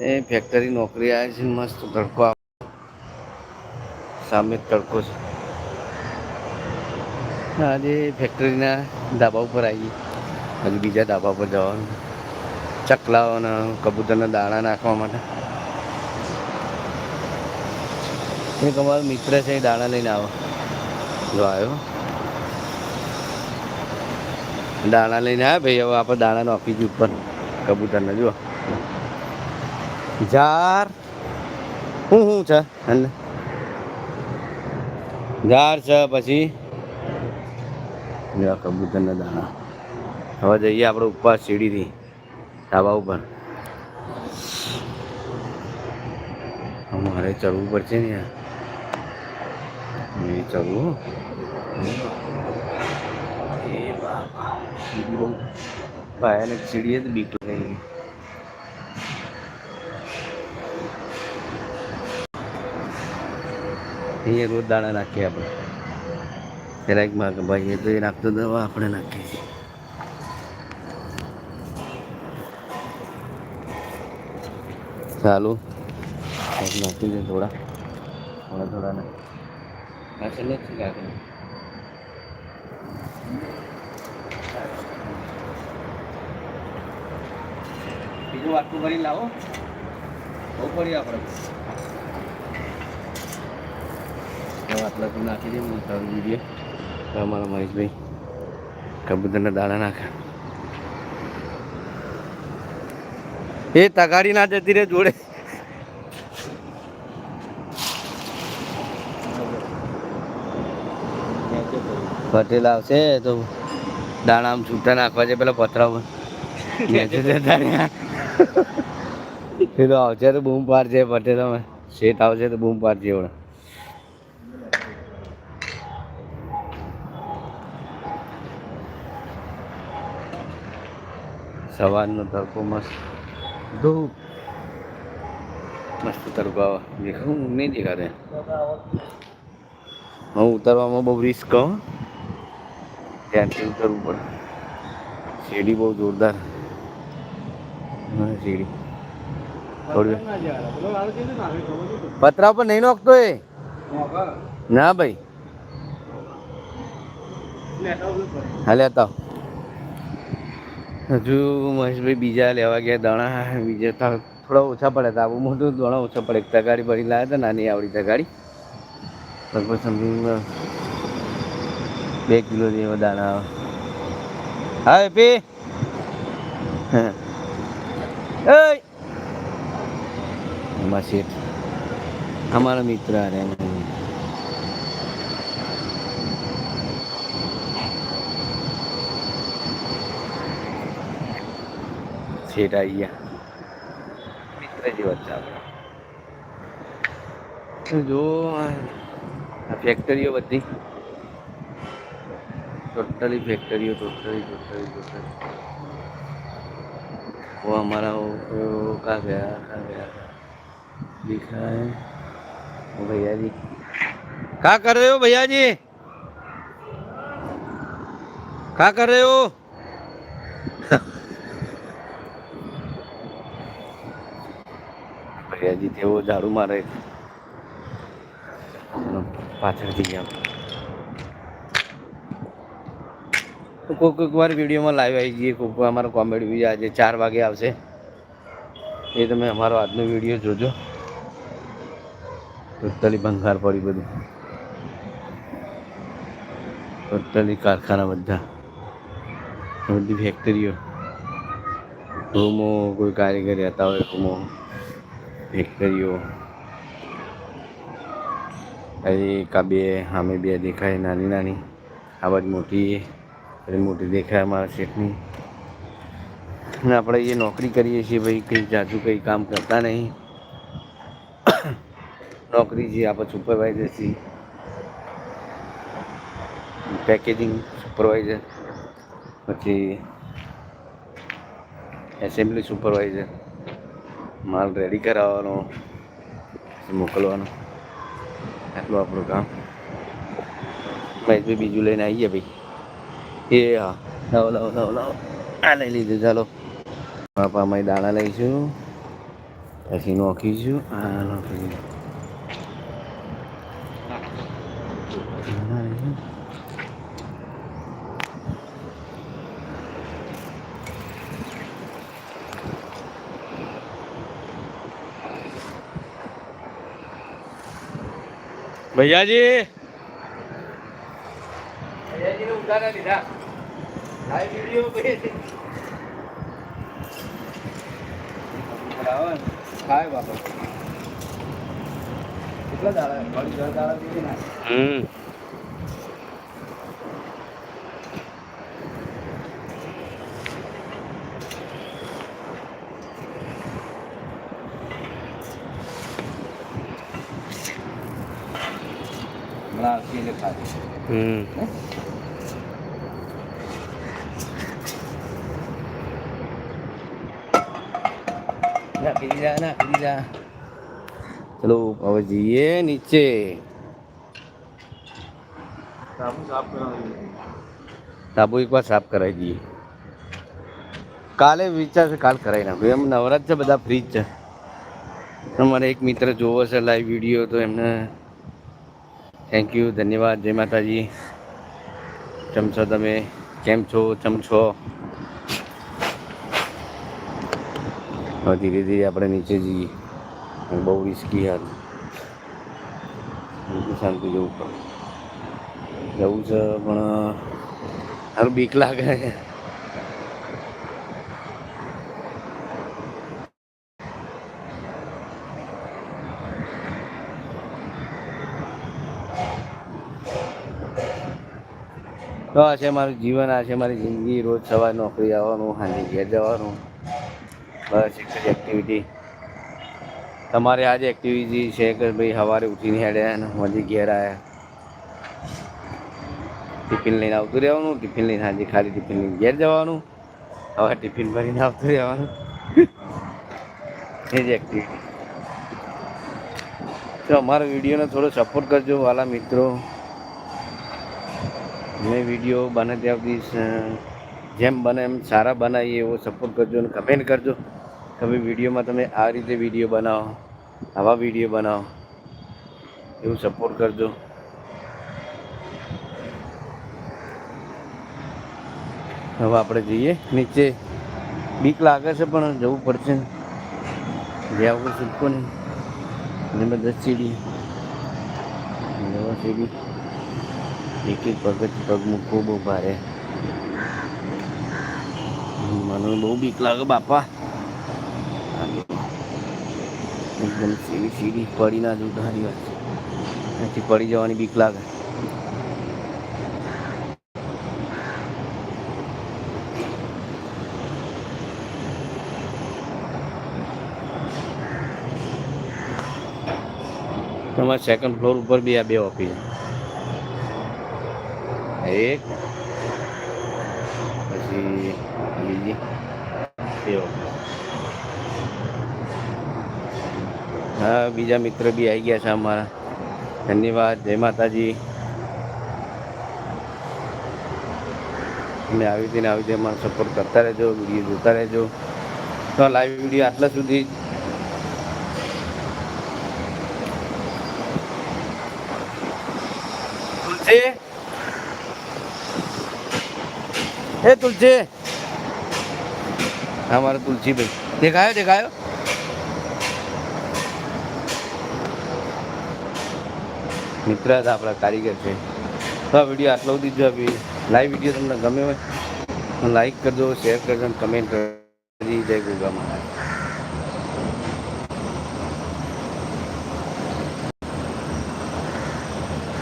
એ factory નોકરી આવે છે, મસ્ત તડકો આવે સામે તડકો છે. આજે ફેક્ટરીના ધાબા ઉપર આવીએ. હજુ બીજા ધાબા પર જવાનું. ચકલાઓ અને કબૂતરના દાણા નાખવા માટે. એક અમારો મિત્ર છે, એ દાણા લઈને આવો જો આવ્યો. દાણા લઈને આવ્યા, ભાઈ, હવે આપણે દાણા નાખી જ ઉપર, કબૂતરને, જુઓ. ઝાર. શું શું છે? અને ઝાર છે પછી? કબૂતરના દાણા. હવે જઈએ આપણે ઉપર સીડીથી ધાબા ઉપર. અમારે ચડવું પડશે ને યાર. ચડવું. હો. ભયાનક સીડી તો બીક અહીંયા રોજ દાણા નાખીએ આપણે. પેલા એક માં ભાઈ એ તો એ નાખતો દવા આપણે નાખીએ. છીએ ચાલુ નાખી દે થોડા. થોડા થોડા ના. પાછળ નથી કાકડી બીજું વાટકું કરી લાવો. બહુ પડી આપણે. આટલા તો નાખી દઈએ હું તારું વીડિયો અમારા મહેશભાઈ. કબૂતરના દાણા નાખે. એ તગાડી ના જતી રે જોડે. પટેલ આવશે તો દાણા આમ છૂટા નાખવા છે, પેલા પથરા નીચે પેલો આવશે તો બૂમ પાડશે પટેલ, અમે. શેઠ આવશે તો બૂમ પાડશે એવડે. સવારનો તડકો મસ્ત. ધૂપ મસ્ત તડકો આવે. હું નહીં દેખાતે હું ઉતરવામાં બહુ રિસ્ક હો. ત્યાંથી ઉતરવું પડે. સીડી બહુ જોરદાર. સીડી થોડી પતરા પર નહીં નોખતો એ? ના ભાઈ. હા લેતા. હજુ મહેશભાઈ બીજા લેવા ગયા દાણા, બીજા થોડા ઓછા પડે હતા. આવું મોટું દાણા ઓછા પડે. એક તગાડી ભરી લાવ્યા હતા, નાની આવડી તગાડી લગભગ સમથિંગ બે કિલો જેવા દાણા હા એપી એમાં શેઠ. અમારા મિત્ર આ શેઠ આવી ગયા મિત્ર જેવા જ છે આપણે જો આ ફેક્ટરીઓ બધી ટોટલી ફેક્ટરીઓ ટોટલી ટોટલી ટોટલી वो हमारा वो, वो कहाँ गया कहाँ गया दिखा है वो भैया जी क्या कर रहे हो भैया जी क्या कर रहे हो ભૈયાજી તેઓ ઝાડુ મારે પાછળથી ગયા તો કોઈક કોઈક વાર વિડીયોમાં લાઈવ આવી જઈએ કોઈક અમારો કોમેડી વીડિયો આજે ચાર વાગે આવશે. એ તમે અમારો આજનો વીડિયો જોજો. ટોટલી ભંગાર પડી બધું. ટોટલી કારખાના બધા. બધી ફેક્ટરીઓ રૂમો કોઈ કારીગર રહેતા હોય રૂમો. ફેક્ટરીઓ એક બે, સામે બે દેખાય નાની નાની. આ બાજુ મોટી મોટી દેખાય અમારા શેઠની. અને આપણે એ નોકરી કરીએ છીએ ભાઈ, કંઈ જાજુ કંઈ કામ કરતા નહીં. નોકરી છે આપણે સુપરવાઇઝર છીએ. પેકેજિંગ સુપરવાઇઝર પછી એસેમ્બલી સુપરવાઇઝર માલ રેડી કરાવવાનો, મોકલવાનો. આટલું આપણું કામ. ભાઈ બીજું લઈને આવીએ ભાઈ. એ હા, લાવો લાવો લાવો લાવો. આ લઈ લીધું, ચાલો. બાપા, અમે દાણા લઈશું. પછી નોખીશું. આ નોખી ભૈયાજી. કેટલા દાડા? દસ દાડા સુધી ના. હમ. હમણાં આવશે એટલે ખાધું હમ નાખી દીધા નાખી દીધા ચલો હવે જઈએ નીચે તાબુ એક વાર સાફ કરાવી દઈએ કાલે વિચાર છે કાલ કરાવી નાખું એમ નવરાત છે બધા ફ્રી જ છે અમારે એક મિત્ર જોવો છે લાઈવ વીડિયો તો એમને થેન્ક યુ ધન્યવાદ, જય માતાજી. કેમ તમે? કેમ છો? ચમ ધીરે ધીરે આપણે નીચે જઈએ. બહુ રિસ્કી હાલ. શાંતિ જવું પડે. જવું છે, પણ હારું બીક લાગે. તો આ છે મારું જીવન, આ છે મારી જિંદગી. રોજ સવારે નોકરી આવવાનું સાંજે ઘેર જવાનું. બસ, એક જ એક્ટિવિટી તમારે આજે એક્ટિવિટી છે કે ભાઈ સવારે ઉઠીને હેડ્યા અને હજી ઘેર આવ્યા ટિફિન લઈને આવતું રહેવાનું, ટિફિન લઈને હાજી ખાલી ટિફિન લઈને ઘેર જવાનું. હવે ટિફિન ભરીને આવતું રહેવાનું. એ જ એક્ટિવિટી તો અમારા વિડીયોને થોડો સપોર્ટ કરજો, વાલા મિત્રો. મેં વીડિયો બને ત્યાં સુધી જેમ બને એમ સારા બનાવીએ એવો સપોર્ટ કરજો અને કમેન્ટ કરજો ભાઈ વિડીયોમાં તમે આ રીતે વીડિયો બનાવો, આવા વીડિયો બનાવો, એવું સપોર્ટ કરજો. હવે આપણે જઈએ. નીચે બીક લાગે છે, પણ જવું પડશે. જ્યાં વગર છૂટકો નહીં. અને બધા સીડી સીડી. એક એક પગ જ પગ મૂકવો બહુ ભારે મને બહુ બીક લાગે બાપા. એકદમ સીડી સીધી પડી ના જવું સારી વાત. છે પડી જવાની બીક લાગે. તમારે સેકન્ડ ફ્લોર ઉપર બી આ બે ઓફિસ એક, પછી બીજી. હા, બીજા મિત્ર બી આવી ગયા છે અમારા. ધન્યવાદ, જય માતાજી. અને આવી રીતે આવી રીતે અમારો સપોર્ટ કરતા રહેજો, વીડિયો જોતા રહેજો. તો લાઈવ વીડિયો આટલા સુધી તુલસી એ તુલસી. હા, મારો તુલસીભાઈ દેખાયો દેખાયો? મિત્ર હતા, આપણા કારીગર છે. તો આ વીડિયો આટલો દીધો આપી. લાઈવ વીડિયો તમને ગમે હોય લાઈક કરજો શેર કરજો કમેન્ટ કરજો. જય ગુગા મહારાજ